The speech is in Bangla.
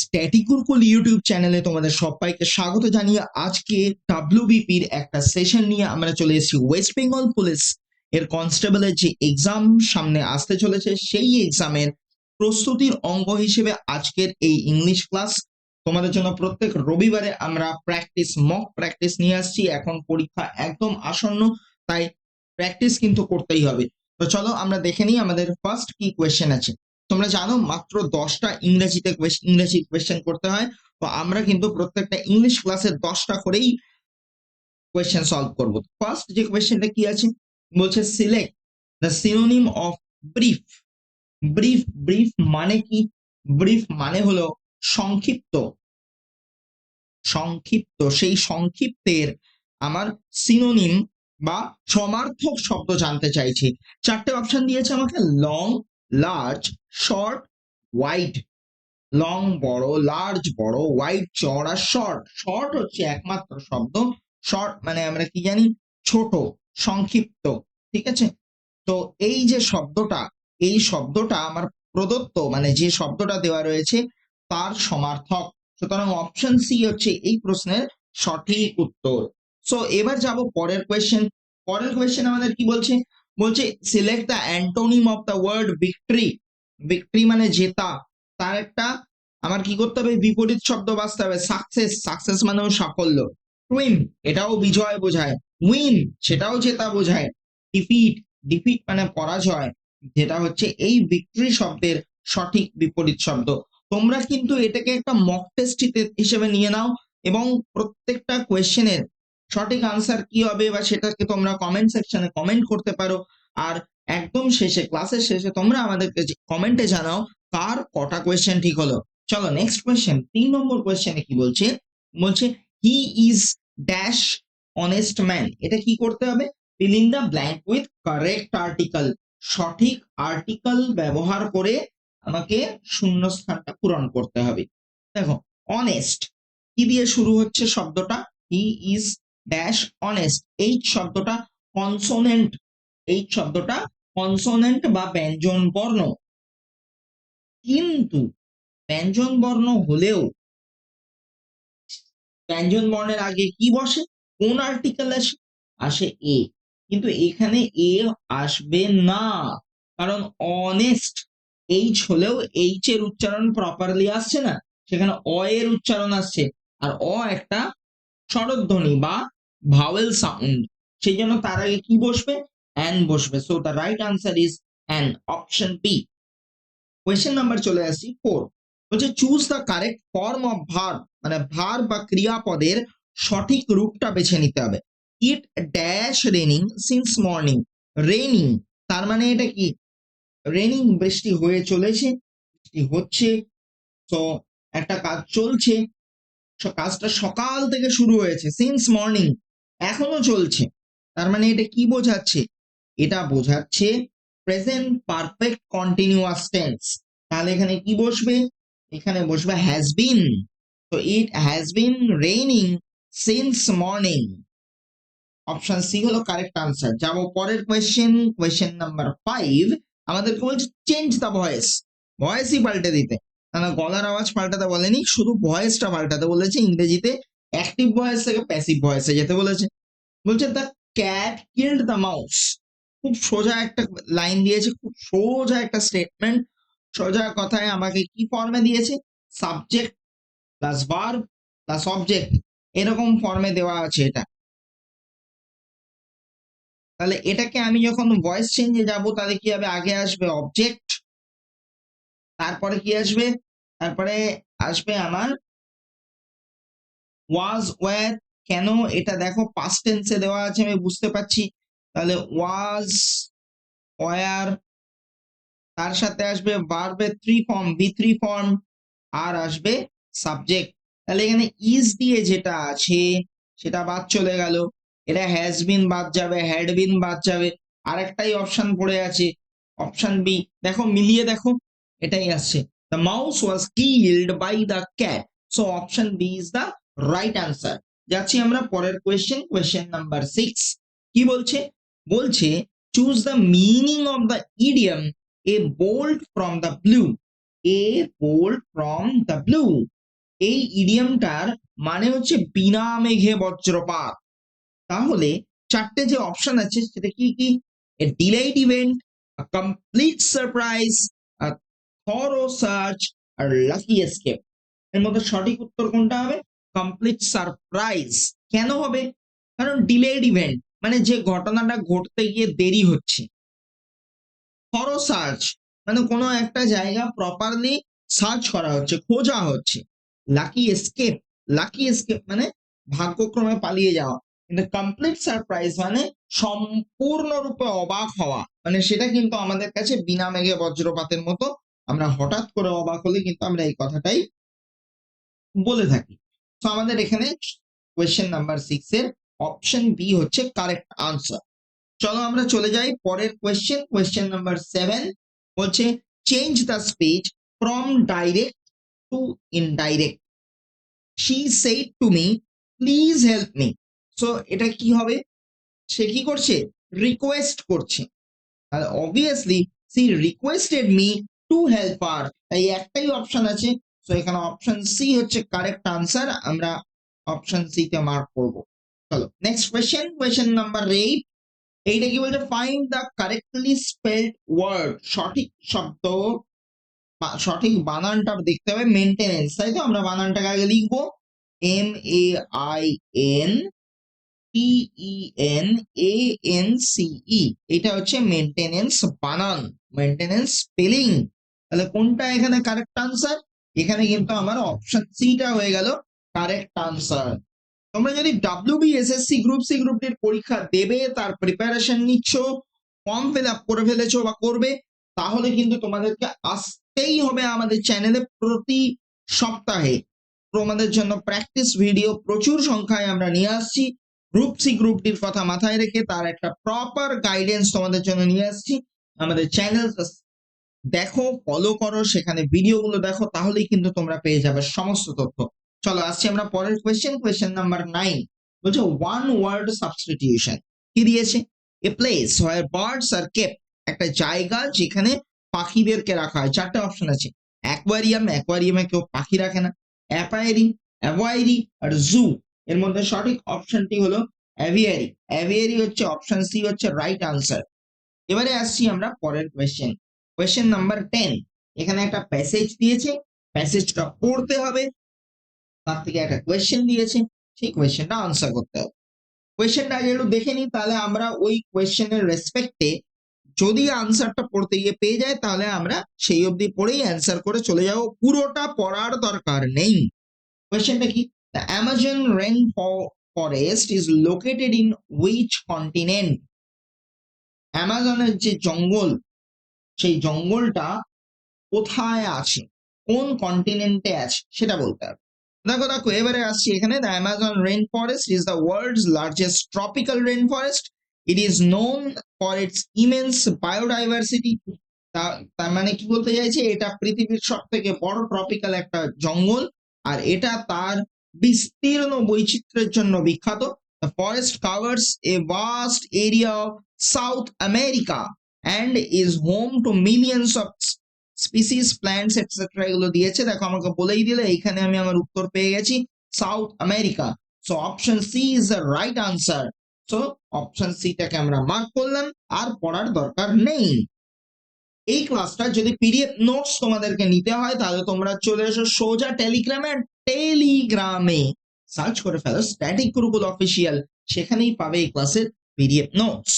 স্ট্যাটিকুরকুল ইউটিউব চ্যানেলে তোমাদের সবাইকে স্বাগত জানিয়ে আজকে ডাব্লিউবিপির একটা সেশন নিয়ে আমরা চলে এসেছি ওয়েস্ট বেঙ্গল পুলিশ এর কনস্টেবলের যে এক্সাম সামনে আসতে চলেছে, সেই এক্সামের প্রস্তুতির অঙ্গ হিসেবে আজকের এই ইংলিশ ক্লাস তোমাদের জন্য প্রত্যেক রবিবারে আমরা প্র্যাকটিস মক প্র্যাকটিস নিয়ে আসছি। এখন পরীক্ষা একদম আসন্ন, তাই প্র্যাকটিস কিন্তু করতেই হবে। তো চলো আমরা দেখে নিই আমাদের ফার্স্ট কি কোয়েশ্চেন আছে। তোমরা জানো, মাত্র দশটা ইংরেজিতে ইংরেজি কোয়েশ্চেন করতে হয়। তো আমরা কিন্তু প্রত্যেকটা ইংলিশ ক্লাসের দশটা করেই কোয়েশ্চেন সলভ করব। ফার্স্ট যে কোয়েশ্চেনটা কি আছে? বলছে select the synonym of brief brief brief মানে কি? ব্রিফ মানে হলো সংক্ষিপ্ত। সংক্ষিপ্ত। সেই সংক্ষিপ্তের আমার সিনোনিম বা সমার্থক শব্দ জানতে চাইছি। চারটে অপশন দিয়েছে আমাকে long large short wide long বড় লার্জ বড় ওয়াইড চড়া শর্ট শর্ট হচ্ছে একমাত্র শব্দ। শর্ট মানে আমরা কি জানি? ছোট, সংক্ষিপ্ত, ঠিক আছে? তো এই যে শব্দটা, এই শব্দটা আমার প্রদত্ত মানে যে শব্দটা দেওয়া রয়েছে, তার সমার্থক। সুতরাং অপশন সি হচ্ছে এই প্রশ্নের সঠিক উত্তর। সো এবার যাব পরের কোয়েশ্চেন পরের কোয়েশ্চেন আমাদের কি বলছে? বলছে select the antonym of the word victory victory মানে জেতা। তার একটা, আমার কি করতে হবে? বিপরীত শব্দ বাঁচতে হবে। সাকসেস সাকসেস মানেও সাফল্য। উইন এটাও বিজয় বোঝায়। উইন সেটাও জেতা বোঝায়। ডিফিট ডিফিট মানে পরাজয়। যেটা হচ্ছে এই ভিক্টরি শব্দের সঠিক বিপরীত শব্দ। তোমরা কিন্তু এটাকে একটা মক টেস্ট হিসেবে নিয়ে নাও এবং প্রত্যেকটা কোয়েশ্চেনের সঠিক আনসার কি হবে বা সেটাকে তোমরা কমেন্ট সেকশনে কমেন্ট করতে পারো। আর একদম শেষে ক্লাসের শেষে তোমরা আমাদেরকে কমেন্টে জানাও, কার কটা কোয়েশ্চেন ঠিক হলো? চলো নেক্সট কোয়েশ্চেন তিন নম্বর কোয়েশ্চেনে কি বলছে? বলছে he is dash honest man এটা কি করতে হবে? Fill in the blank with correct article সঠিক আর্টিকেল ব্যবহার করে আমাকে শূন্যস্থানটা পূরণ করতে হবে। দেখো অনেস্ট কি দিয়ে শুরু হচ্ছে শব্দটা? হি ইজ ড্যাশ অনেস্ট এই শব্দটা কনসোনেন্ট এই শব্দটা কনসোনেন্ট বা ব্যঞ্জন বর্ণ। কিন্তু ব্যঞ্জন বর্ণ হলেও ব্যঞ্জন বর্ণের আগে কি বসে? কোন আর্টিকেল আসে? আসে এ। কিন্তু এখানে এ আসবে না। কারণ অনেস্ট এইচ হলেও এইচ এর উচ্চারণ প্রপারলি আসছে না। সেখানে অ এর উচ্চারণ আসছে। আর অ একটা স্বরধ্বনি বা ভাওয়েল সাউন্ড সেই জন্য তার আগে কি বসবে? অ্যান বসবে। So the right answer is an option B question number চলে আসি ফোর বলছে choose the correct form of verb মানে ভার বা ক্রিয়াপদের সঠিক রূপটা বেছে নিতে হবে। It dash raining since morning raining তার মানে এটা কি? রেনিং বৃষ্টি হয়ে চলেছে, বৃষ্টি হচ্ছে। তো একটা কাজ চলছে। কাজটা সকাল থেকে শুরু হয়েছে সিন্স মর্নিং এখনও চলছে। তার মানে এটা কি বোঝাচ্ছে? এটা বোঝাচ্ছে প্রেজেন্ট পারফেক্ট কন্টিনিউয়াস টেন্স তাহলে এখানে কি বসবে? এখানে বসবে হ্যাজ বিন তো it has been raining since morning option C হলো কারেক্ট আনসার যাব পরের কোয়েশ্চেন কোয়েশ্চেন নাম্বার ফাইভ আমাদেরকে বলছে চেঞ্জ দ্য ভয়েস ভয়েসই পাল্টে দিতে। গলার আওয়াজ পাল্টাতে বলেনি, শুধু ভয়েসটা পাল্টাতে বলেছে, ইংরেজিতে অ্যাক্টিভ ভয়েস থেকে প্যাসিভ ভয়েসে যেতে বলেছে। বলছে the cat killed the mouse খুব সোজা একটা লাইন দিয়েছে, খুব সোজা একটা স্টেটমেন্ট সোজা কথায় আমাকে কি ফর্মে দিয়েছে? Subject plus verb plus object এরকম ফর্মে দেওয়া আছে এটা। তাহলে এটাকে আমি যখন ভয়েস চেঞ্জে যাব, তাহলে কি হবে? আগে আসবে অবজেক্ট তারপরে কি আসবে? তারপরে আসবে আমার ওয়াজ ওয়ার কেন? এটা দেখো পাস্ট টেন্সে দেওয়া আছে, আমি বুঝতে পারছি। তাহলে ওয়াজ ওয়ার তার সাথে আসবে ভার্বের three form V three form আর আসবে সাবজেক্ট তাহলে এখানে ইজ দিয়ে যেটা আছে, সেটা বাদ চলে গেল। এটা হ্যাজ বিন বাদ যাবে হ্যাড বিন বাদ যাবে। আরেকটাই অপশন পড়ে আছে অপশন বি দেখো, মিলিয়ে দেখো। এটাই আসছে। The mouse was killed by the cat so option B is the right answer যাচ্ছি আমরা পরের কোয়েশ্চেন কোয়েশ্চেন নাম্বার সিক্স কি বলছে? বলছে choose the meaning of the idiom a bolt from the blue a bolt from the blue এই ইডিয়ামটার মানে হচ্ছে বিনা মেঘে বজ্রপাত। তাহলে চারটে যে অপশন আছে, সেটা কি কি? A delayed event complete surprise thorough search R lucky escape এর মধ্যে সঠিক উত্তর কোনটা হবে? কমপ্লিট সারপ্রাইজ কেন হবে? কারণ ডিলেড ইভেন্ট মানে যে ঘটনাটা ঘটতে গিয়ে দেরি হচ্ছে। থরো সার্চ মানে কোনো একটা জায়গা প্রপারলি সার্চ করা হচ্ছে, খোঁজা হচ্ছে। লাকি এসকেপ লাকি এসকেপ মানে ভাগ্যক্রমে পালিয়ে যাওয়া। কিন্তু কমপ্লিট সারপ্রাইজ মানে সম্পূর্ণরূপে অবাক হওয়া। মানে সেটা কিন্তু আমাদের কাছে বিনা মেঘে বজ্রপাতের মতো আমরা হঠাৎ করে অবাক হলে কিন্তু আমরা এই কথাটাই বলে থাকি। তো আমাদের এখানে কোয়েশ্চেন নাম্বার সিক্স এর অপশন বি হচ্ছে কারেক্ট আনসার চলো আমরা চলে যাই পরের কোয়েশ্চেন কোয়েশ্চেন নাম্বার সেভেন বলছে change the speech from direct to indirect she said to me please help me so এটা কি হবে? সে কি করছে? রিকোয়েস্ট করছে। Obviously she requested me to help আর তাই একটাই অপশন আছে। সো এখানে অপশন সি হচ্ছে কারেক্ট আনসার আমরা অপশন সি তে মার্ক করব। চলো next question question number eight এইটা কি বলছে? Find the correctly spelled word সঠিক শব্দ সঠিক বানানটা দেখতে হবে মেনটেনেন্স তাই তো? আমরা বানানটাকে আগে লিখব। M A I N T E N A N C E এটা হচ্ছে মেনটেনেন্স বানান মেনটেনেন্স স্পেলিং তাহলে কোনটা এখানে কারেক্ট আনসার এখানে কিন্তু আমার অপশন সিটা হয়ে গেল কারেক্ট আনসার তোমরা যদি WB SSC group C group ডির পরীক্ষা দেবে, তার প্রিপারেশন নিচ্ছ ফর্ম ফিল আপ করে ফেলেছো বা করবে, তাহলে কিন্তু তোমাদেরকে আসতেই হবে আমাদের চ্যানেলে প্রতি সপ্তাহে। তোমাদের জন্য প্র্যাকটিস ভিডিও প্রচুর সংখ্যায় আমরা নিয়ে আসছি। গ্রুপ সি গ্রুপটির কথা মাথায় রেখে তার একটা প্রপার গাইডেন্স তোমাদের জন্য নিয়ে আসছি। আমাদের চ্যানেল দেখো ফলো করো, সেখানে ভিডিওগুলো দেখো, তাহলেই কিন্তু তোমরা পেয়ে যাবে সমস্ত তথ্য। চলো, আসছি আমরা পরের কোয়েশ্চেন কোয়েশ্চেন নাম্বার নাইন বলছে ওয়ান ওয়ার্ড সাবস্টিটিউশন কি দিয়েছে? A place where birds are kept একটা জায়গা যেখানে পাখিদেরকে রাখা হয়। চারটে অপশন আছে। অ্যাকোয়ারিয়াম অ্যাকোয়ারিয়ামে কেউ পাখি রাখে না। অ্যাপায়ারি অ্যাভয়ারি আর জু এর মধ্যে সঠিক অপশনটি হলো অ্যাভিয়ারি অ্যাভিয়ারি হচ্ছে অপশন সি হচ্ছে রাইট আনসার এবারে আসছি আমরা পরের কোয়েশ্চেন কোয়েশ্চেন নাম্বার টেন এখানে একটা প্যাসেজ দিয়েছে। প্যাসেজটা পড়তে হবে। তার থেকে একটা কোয়েশ্চেন দিয়েছে সেই কোয়েশ্চেনটা আনসার করতে হবে। কোয়েশ্চেনটা আগে একটু দেখে নিই, তাহলে আমরা ওই কোয়েশ্চেনের রেসপেক্টে যদি আনসারটা পড়তে গিয়ে পেয়ে যায়, তাহলে আমরা সেই অবধি পড়েই অ্যান্সার করে চলে যাব। পুরোটা পড়ার দরকার নেই। কোয়েশ্চেনটা কি? The Amazon rain forest is located in which continent অ্যামাজনের যে জঙ্গল সেই জঙ্গলটা কোথায় আছে? কোন কন্টিনেন্টে আছে? সেটা বলতে হবে। দেখো দেখো, এবারে আসছি এখানে। The Amazon rain forest is the world's largest tropical rain forest it is known for its immense biodiversity তার মানে কি বলতে চাইছে? এটা পৃথিবীর সব থেকে বড় ট্রপিক্যাল একটা জঙ্গল। আর এটা তার বিস্তীর্ণ বৈচিত্র্যের জন্য বিখ্যাত। The forest covers a vast area of South America and is home to millions of species plants etcetera এগুলো দিয়েছে। দেখো, আমাকে বলেই দিলে, এইখানে আমি আমার উত্তর পেয়ে গেছি South America so option C is the right answer so option সিটাকে আমরা মার্ক করলাম, আর পড়ার দরকার নেই। এই ক্লাসটা যদি পিডিএফ নোটস তোমাদেরকে নিতে হয়, তাহলে তোমরা চলে এসো সোজা টেলিগ্রামে টেলিগ্রামে সার্চ করে ফেলো স্ট্যাটিক গুরুকুল অফিসিয়াল সেখানেই পাবে এই ক্লাসের পিডিএফ নোটস